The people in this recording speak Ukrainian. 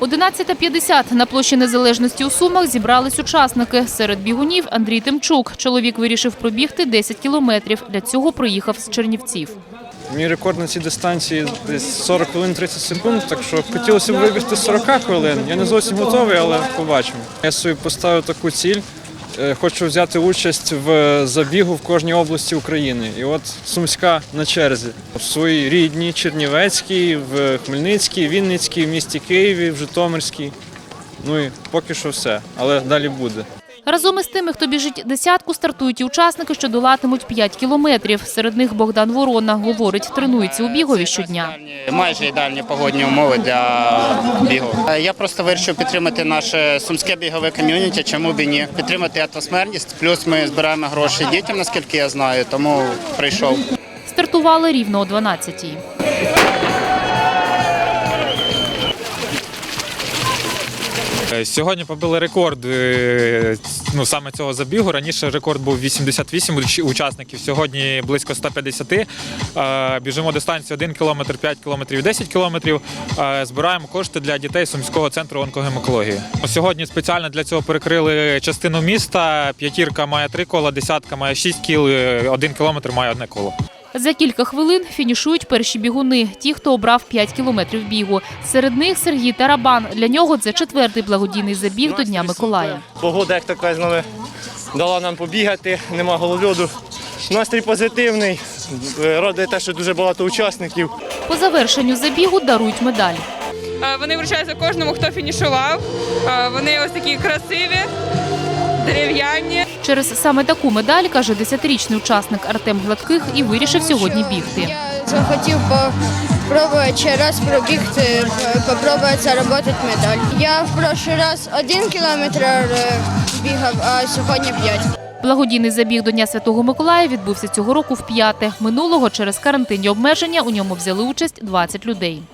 11.50 на площі Незалежності у Сумах зібрались учасники. Серед бігунів Андрій Тимчук. Чоловік вирішив пробігти 10 кілометрів. Для цього приїхав з Чернівців. Мій рекорд на цій дистанції десь 40 хвилин 30 секунд, так що хотілося б вибігти 40 хвилин. Я не зовсім готовий, але побачимо. Я собі поставив таку ціль. Е, Хочу взяти участь в забігу в кожній області України. І от Сумська на черзі. В своїй рідній Чернівецькій, в Хмельницькій, Вінницькій, в місті Києві, в Житомирській. Ну і поки що все, але далі буде. Разом із тими, хто біжить десятку, стартують і учасники, що долатимуть 5 кілометрів. Серед них Богдан Ворона. Говорить, тренується у бігові щодня. Майже ідеальні погодні умови для бігу. Я просто вирішив підтримати наше сумське бігове ком'юніті. Чому б і ні? Підтримати атмосферність. Плюс ми збираємо гроші дітям, наскільки я знаю, тому прийшов. Стартували рівно о 12-й. Сьогодні побили рекорд е, ну, саме цього забігу. Раніше рекорд був 88 уч- учасників, сьогодні близько 150. Е, Біжимо дистанцію 1 км, 5 км, 10 км. Е, Збираємо кошти для дітей Сумського центру онкогемокології. Сьогодні спеціально для цього перекрили частину міста. П'ятірка має 3 кола, десятка має 6 кіл, 1 кілометр має одне коло. За кілька хвилин фінішують перші бігуни, ті, хто обрав 5 кілометрів бігу. Серед них Сергій Тарабан. Для нього це четвертий благодійний забіг до Дня Миколая. Погода, як така знову дала нам побігати, нема голольоду. Настрій позитивний. Е, Радує те, що дуже багато учасників. По завершенню забігу дарують медаль. Е, Вони вручаються кожному, хто фінішував. Е, Вони ось такі красиві. Через саме таку медаль, каже 10-річний учасник Артем Гладких, і вирішив сьогодні бігти. Я захотів попробувати ще раз пробігти, попробувати заробити медаль. Я в прошлий раз один кілометр е, бігав, а сьогодні п'ять. Благодійний забіг до Дня Святого Миколая відбувся цього року в п'яте. Минулого через карантинні обмеження у ньому взяли участь 20 людей.